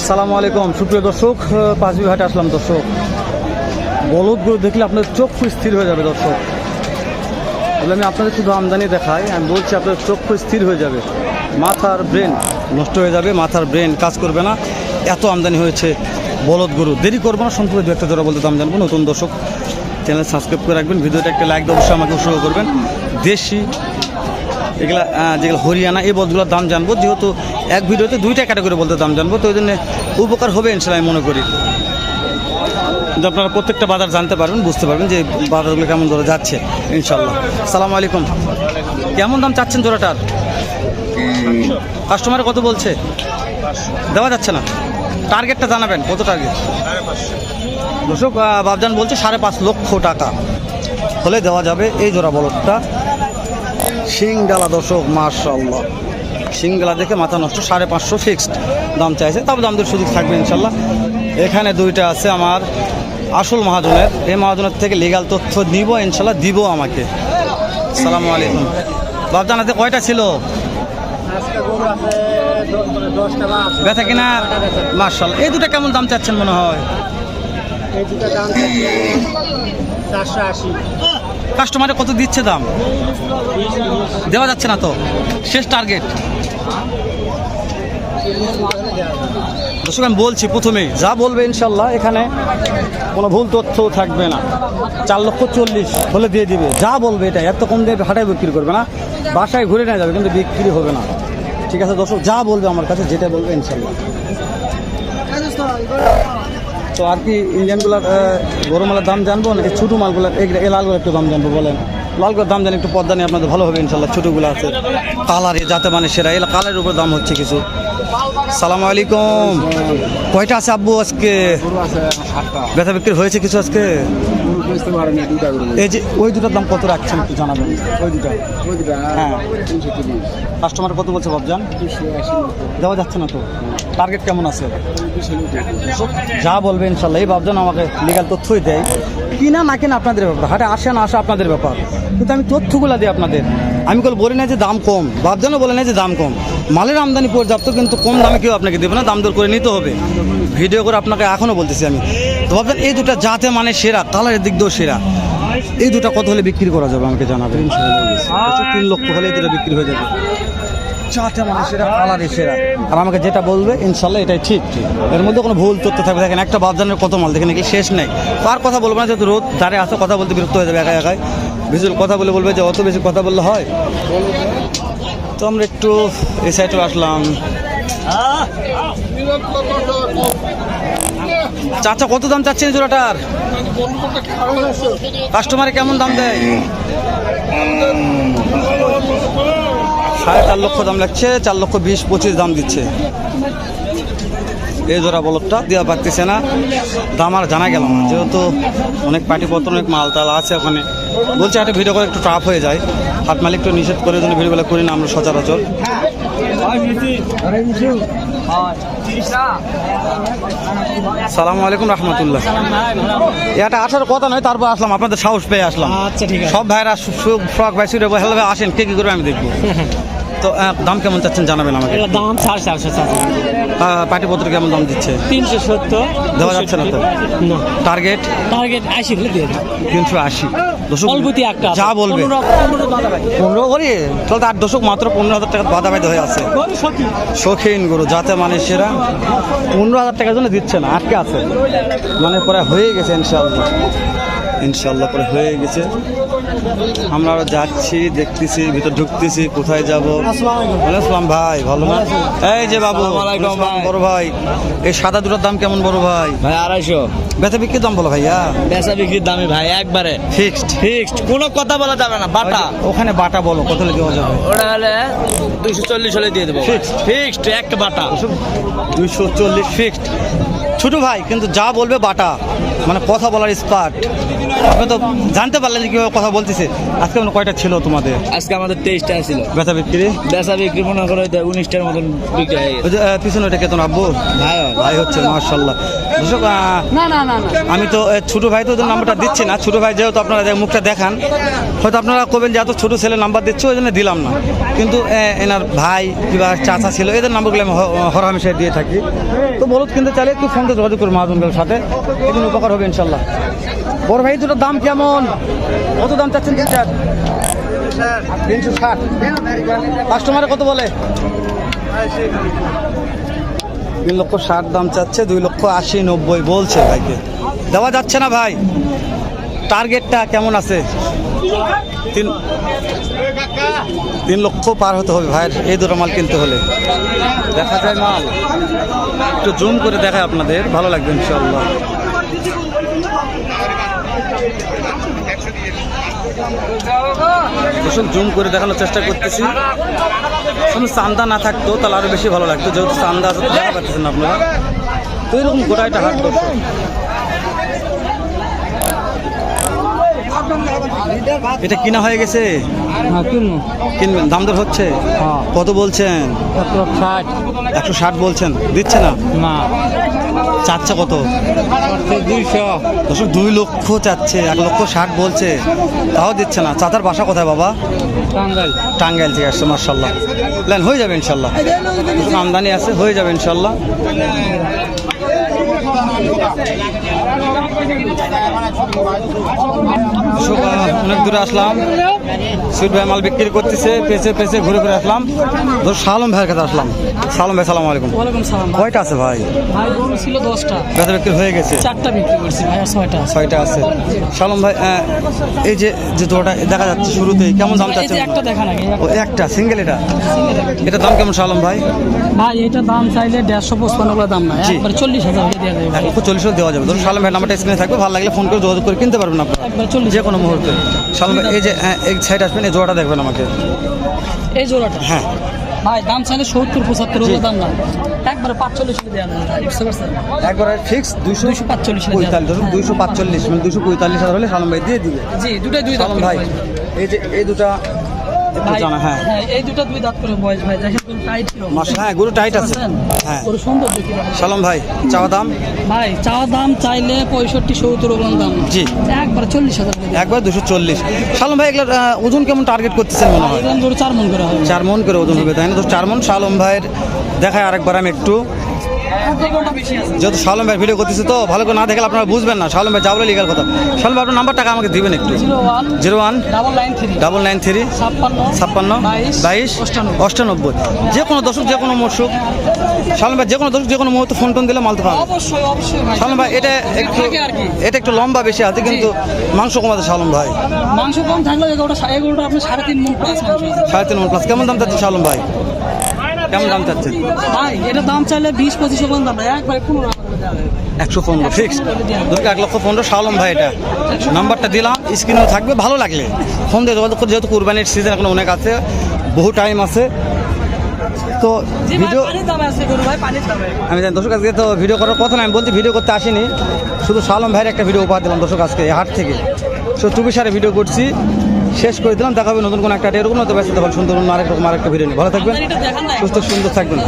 সালামু আলাইকুম, সুপ্রিয় দর্শক পাঁচবি ঘাটে আসলাম দর্শক। বলদ গরু দেখলে আপনার চোখ স্থির হয়ে যাবে দর্শক। বলে আমি আপনাদের শুধু আমদানি দেখাই, আমি বলছি আপনার চোখ স্থির হয়ে যাবে। মাথার ব্রেন নষ্ট হয়ে যাবে, মাথার ব্রেন কাজ করবে না। এত আমদানি হয়েছে বলদ গরু দেরি করব না, সম্পূর্ণ দু একটা জোড়া বলতে দাম জানব, নতুন দর্শক। চ্যানেল সাবস্ক্রাইব করে রাখবেন, ভিডিওটা একটা লাইক দিয়ে অবশ্যই আমাকে উৎসাহ করবেন। দেশি এগুলা যেগুলো হরিয়ানা, এই বলগুলোর দাম জানব। যেহেতু এক ভিডিওতে দুইটা ক্যাটাগরি বলতে দাম জানব, তো ওই জন্য উপকার হবে ইনশাল্লাহ আমি মনে করি। যে আপনারা প্রত্যেকটা বাজার জানতে পারবেন, বুঝতে পারবেন যে বাজারগুলো কেমন ধরে যাচ্ছে, ইনশাল্লাহ। সালাম আলাইকুম। কেমন দাম চাচ্ছেন জোড়াটার কাস্টমার কত বলছে? দেওয়া যাচ্ছে না। টার্গেটটা জানাবেন, কত টার্গেট? দর্শক বাবজান বলছে সাড়ে পাঁচ লক্ষ টাকা। হলে দেওয়া যাবে এই জোড়া বলদটা। সিংডালা দর্শক মার্শাল্লাহ সিংডালা দেখে মাথা নষ্ট, সাড়ে পাঁচশো ফিক্সড দাম চাইছে। তবে দাম দর সুযোগ থাকবে ইনশাল্লাহ এখানে দুইটা আছে আমার আসল মহাজনের। এই মহাজনের থেকে লিগাল তথ্য নিব ইনশাল্লাহ দিব আমাকে। সালামু আলাইকুম। বাবজান হাতে কয়টা ছিল? ব্যথা কিনা মার্শাল এই দুটো কেমন দাম চাচ্ছেন মনে হয়? চারশো আশি। কাস্টমারে কত দিচ্ছে দাম? দেওয়া যাচ্ছে না তো। শেষ টার্গেট দর্শক, আমি বলছি প্রথমেই, যা বলবে ইনশাল্লাহ, এখানে কোনো ভুল তথ্য থাকবে না। চার লক্ষ চল্লিশ হলে দিয়ে দিবে। যা বলবে এটা এত কম দিয়ে হাটায় বিক্রি করবে না। বাসায় ঘুরে নেওয়া যাবে, কিন্তু বিক্রি হবে না। ঠিক আছে, দর্শক, যা বলবে আমার কাছে যেটা বলবে ইনশাল্লাহ। তো আর কি ইঞ্জিনগুলার বড় মালের দাম জানব নাকি ছোটো মালগুলার এই লালগুলো একটু দাম জানব বলেন। লালগুলোর দাম জানি একটু পদ্মা নিয়ে আপনাদের ভালো হবে ইনশাল্লাহ ছোটোগুলো আছে। কালারে যাতে মানে সেরা এলা কালারের উপর দাম হচ্ছে কিছু। সালাম আলাইকুম। কয়টা আছে আব্বু আজকে? গরু ব্যথা বিক্রি হয়েছে কিছু আজকে? এই যে ওই দুটার দাম কত রাখছেন একটু জানাবেন? ওই দুটা ওই দুটা হ্যাঁ। কাস্টমার কত বলছে ভাবজান? দেওয়া যাচ্ছে না তো? টার্গেট কেমন আছে? যা বলবে ইনশাল্লাহ। এই ভাবছেন আমাকে লিগাল তথ্যই দেয়। কিনা না কিনা আপনাদের ব্যাপার। হাটে আসে না আসা আপনাদের ব্যাপার। কিন্তু আমি তথ্যগুলো দিই আপনাদের। আমি কল বলি না যে দাম কম। ভাবজানও বলে না যে দাম কম। মালের আমদানি পর্যাপ্ত, কিন্তু কম দামে কেউ আপনাকে দেবে না, দাম দর করে নিতে হবে। ভিডিও করে আপনাকে এখনও বলতেছি আমি। তো ভাবছেন, এই দুটা জাতে মানে সেরা, কালারের দিক দিয়েও সেরা। এই দুটা কত হলে বিক্রি করা যাবে আমাকে জানাবেন? তিন লক্ষ হলে এই দুটা বিক্রি হয়ে যাবে। চাতে মানে সেরা কালারের সেরা। আর আমাকে যেটা বলবে, ইনশাল্লাহ এটাই ঠিক। এর মধ্যে কোনো ভুল তথ্য থাকবে। দেখেন, একটা বাবজানের কত মাল, দেখেন কি শেষ নেই। তার কথা বলব না, যেহেতু রোদ দাঁড়ে আসে কথা বলতে বিরক্ত হয়ে যাবে একা একাই। ভিজুয়াল কথা বলে বলবে যে, অত বেশি কথা বললে হয়? তো আমরা একটু এই সাইডে আসলাম। চাচা, কত দাম চাচ্ছেন জোড়াটার? কাস্টমারে কেমন দাম দেয়? সাড়ে চার লক্ষ দাম লাগছে, চার লক্ষ বিশ, পঁচিশ দাম দিচ্ছে। এই জোড়া বলবটা দেওয়া পারতেছে না। দাম আর জানা গেল না, যেহেতু অনেক পাটিপত্র, অনেক মাল তাল আছে ওখানে। বলছে একটা ভিডিও করে একটু টাফ হয়ে যায়। হাত মালিক একটু নিষেধ করে জন্য ভিডিওগুলো করি না আমরা সচরাচর। সালামু আলাইকুম রহমতুল্লাহ। এটা আসার কথা নয় তারপর আসলাম আপনাদের সাহস পেয়ে আসলাম। আচ্ছা ঠিক সব ভাইরা ফ্রক ভাই সুরে ভাই আসেন কে কি করবে আমি দেখব? তো দাম কেমন চাচ্ছেন জানাবেন আমাকে দাম সাড়ে চারশো পাটিপত্র কেমন দাম দিচ্ছে? তিনশো সত্তর দেওয়া যাচ্ছে না তো? টার্গেট? টার্গেট আশি দিয়ে তিনশো আশি। অল্পতি একটা যা বলবে। পনেরো করি? তাহলে তো আট দশক মাত্র পনেরো হাজার টাকা বাধা বাইতে হয়ে আছে। শৌখিন গরু যাতে মানুষেরা পনেরো হাজার টাকার জন্য দিচ্ছে না আটকে আছে। মানে পরে হয়ে গেছে ইনশাল্লাহ ইনশাল্লাহ পরে হয়ে গেছে। আমরা যাচ্ছি দেখতেছি ভিতর ঢুকতেছি কোথায় যাব? আসসালাম ভাই ভালো না? এই যে বাবু। বড় ভাই। এই সাদা দুটোর দাম কেমন বড় ভাই? ভাই আড়াইশো। বেচা বিক্রি দাম বলো ভাইয়া। বেচা বিক্রির দামি ভাই একবারে। ফিক্সড ফিক্সড কোনো কথা বলা যাবে না বাটা। ওখানে বাটা বলো কত যাবে? ওটা হলে দুইশো চল্লিশ হলে দিয়ে দেবো Fixed? ফিক্সড একটা বাটা। দুইশো চল্লিশ ফিক্সড ছোট ভাই কিন্তু যা বলবে বাটা। মানে কথা বলার স্পার্ট। আপনি তো জানতে পারলেন যে কীভাবে কথা বলতেছে। আজকে মানে কয়টা ছিল তোমাদের? আজকে আমাদের তেইশটা ছিল। বেচা বিক্রি? বেচা বিক্রি মনে করো উনিশটার মতন বিক্রি হয়ে গেছে। পিছনে ওটা কেতন আব্বু? ভাই ভাই হচ্ছে মার্শাল্লাহ দর্শক আহ, আমি তো ছোট ভাই তো ওদের নাম্বারটা দিচ্ছি না। ছোট ভাই যেহেতু আপনারা মুখটা দেখান হয়তো আপনারা কবেন যে এত ছোট ছেলে নাম্বার দিচ্ছে ওই জন্য দিলাম না। কিন্তু এনার ভাই কিংবা চাচা ছিল এদের নাম্বারগুলো আমি হ- হরহামেশাই দিয়ে থাকি। তো বলুন কিন্তু চাইলে একটু ফোনতে যোগাযোগ করুন মহাজনদের সাথে। উপকার হবে ইনশাল্লাহ। বড় ভাই দুটোর দাম কেমন? কত দাম চাচ্ছেন তিনটার তিনশো ষাট। কাস্টমারে কত বলে? তিন লক্ষ ষাট দাম চাচ্ছে, দুই লক্ষ আশি নব্বই বলছে ভাইকে। দেওয়া যাচ্ছে না ভাই। টার্গেটটা কেমন আছে? তিন তিন লক্ষ পার হতে হবে ভাইয়ের এই দুটো মাল কিনতে হলে। দেখা যায় মাল। একটু জুম করে দেখায় আপনাদের। ভালো লাগবে ইনশাল্লাহ ভীষণ জুম করে দেখানোর চেষ্টা করতেছি। শুধু চান্দা না থাকতো তাহলে আরও বেশি ভালো লাগতো, যেহেতু চান্দা আছে দেখা পাচ্ছেন আপনারা। তো এরকম গোটা এটা দর্শক। এটা কিনা হয়ে গেছে? কিনবেন? দাম দর হচ্ছে? কত বলছেন? একশো ষাট। বলছেন। দিচ্ছে না? না। চাচ্ছে কত? দুইশো। দুই লক্ষ চাচ্ছে এক লক্ষ ষাট বলছে। তাও দিচ্ছে না। চাতার বাসা কোথায় বাবা? টাঙ্গাইল। টাঙ্গাইল থেকে আসছে মার্শাল্লাহ প্ল্যান হয়ে যাবে ইনশাল্লাহ আমদানি আছে হয়ে যাবে ইনশাল্লাহ অনেক দূরে আসলাম। সুইট ভাই মাল বিক্রি করতেছে পেছে পেছে ঘুরে ঘুরে আসলাম। ধর সালম ভাইয়ের কাছে আসলাম। সালম ভাই সালাম আলাইকুম। ওয়ালাইকুম সালাম। কয়টা আছে ভাই? ভাই গরু ছিল দশটা। বেচা বিক্রি হয়ে গেছে। চারটা বিক্রি করছি ভাই আর ছয়টা আছে। ছয়টা আছে। সালম ভাই এই যে যে জোড়াটা দেখা যাচ্ছে শুরুতেই কেমন দাম চাচ্ছেন একটা দেখা নাকি একটা। সিঙ্গেল এটা? এটা। দাম কেমন সালম ভাই? ভাই এটা দাম চাইলে দেড়শো পঁচপান্ন করে দাম না একবার চল্লিশ হাজার দেওয়া যাবে এক ভাই। লক্ষ চল্লিশ দেওয়া যাবে। ধরুন সালম ভাই নাম্বারটা স্ক্রিনে থাকবে ভালো লাগলে ফোন করে যোগাযোগ করে কিনতে পারবেন আপনারা। একবার চল্লিশ যে কোনো মুহূর্তে। সালম ভাই এই যে আহ, এই সাইড আসবেন এই জোড়াটা দেখবেন আমাকে। এই জোড়াটা? হ্যাঁ। ভাই দাম চাইলে সত্তর পঁচাত্তর। হলো দাম না। একবারে পাঁচচল্লিশ হলে দেওয়া বুঝতে পারছেন? একবারে ফিক্স দুইশো দুইশো পাঁচচল্লিশ। পঁয়তাল্লিশ ধরুন দুইশো পাঁচচল্লিশ মানে দুইশো পঁয়তাল্লিশ হাজার হলে সালম ভাই দিয়ে দিবে। জি দুটাই দুই দাম ভাই। এই যে এই দুটা জানা হ্যাঁ। হ্যাঁ এই দুটা দুই দাঁত করে বয়স ভাই। দেখেন কোন টাইট ছিল। হ্যাঁ গরু টাইট আছে। হ্যাঁ। ওর সুন্দর দেখি ভাই। ভাই চাওয়া দাম? ভাই চাওয়া দাম চাইলে পঁয়ষট্টি সত্তর দাম। জি। একবার চল্লিশ হাজার একবার দুশো চল্লিশ। সালম ভাই এগুলোর আহ, ওজন কেমন টার্গেট করতেছেন মনে হয়? চার মন করে চার মন করে ওজন হবে তাই না? তো চার মন সালম ভাইয়ের দেখায় আরেকবার আমি একটু। যেহেতু শালম ভাই ভিডিও করতেছে তো ভালো করে না দেখলে আপনারা বুঝবেন না। শালম ভাই যাবলে লিগাল কথা। শালম ভাই আপনার নাম্বারটাকে আমাকে দিবেন একটু। Zero one double nine three ছাপ্পান্ন বাইশ অষ্টানব্বই। যে কোনো দর্শক যে কোনো মরশুক শালম ভাই যে কোনো দর্শক যে কোনো মুহূর্তে ফোন টোন দিলে মালতে পারবে অবশ্যই অবশ্যই ভাই। শালম ভাই এটা একটু এটা একটু লম্বা বেশি আছে কিন্তু মাংস কমাতে শালম ভাই। মাংস কম থাকলে আপনি সাড়ে তিন মন প্লাস সাড়ে তিন মন প্লাস কেমন দাম চাচ্ছেন শালম ভাই? কেমন দাম চাচ্ছেন? ভাই এটা দাম চাইলে বিশ পঁচিশ ওগুলোর দাম একবারে পনেরো। একশো পনেরো ফিক্স ধরুন এক লক্ষ পনেরো শালম ভাই এটা। নাম্বারটা দিলাম স্ক্রিনেও থাকবে ভালো লাগলে। ফোন দিয়ে যোগাযোগ করে যেহেতু কুরবানির সিজন এখন অনেক আছে বহু টাইম আছে। তো ভিডিও আমি জানি দর্শক আজকে তো ভিডিও করার কথা না আমি বলছি ভিডিও করতে আসিনি। শুধু শালম ভাইয়ের একটা ভিডিও উপহার দিলাম দর্শক আজকে হাট থেকে। সো টুপি সারে ভিডিও করছি। শেষ করে দিলাম। দেখাবে নতুন কোনো একটা এরকম হতে পারছে সুন্দর অন্য আরেক রকম আরেকটা ভিডিও নিয়ে। ভালো থাকবেন সুস্থ সুন্দর থাকবেন।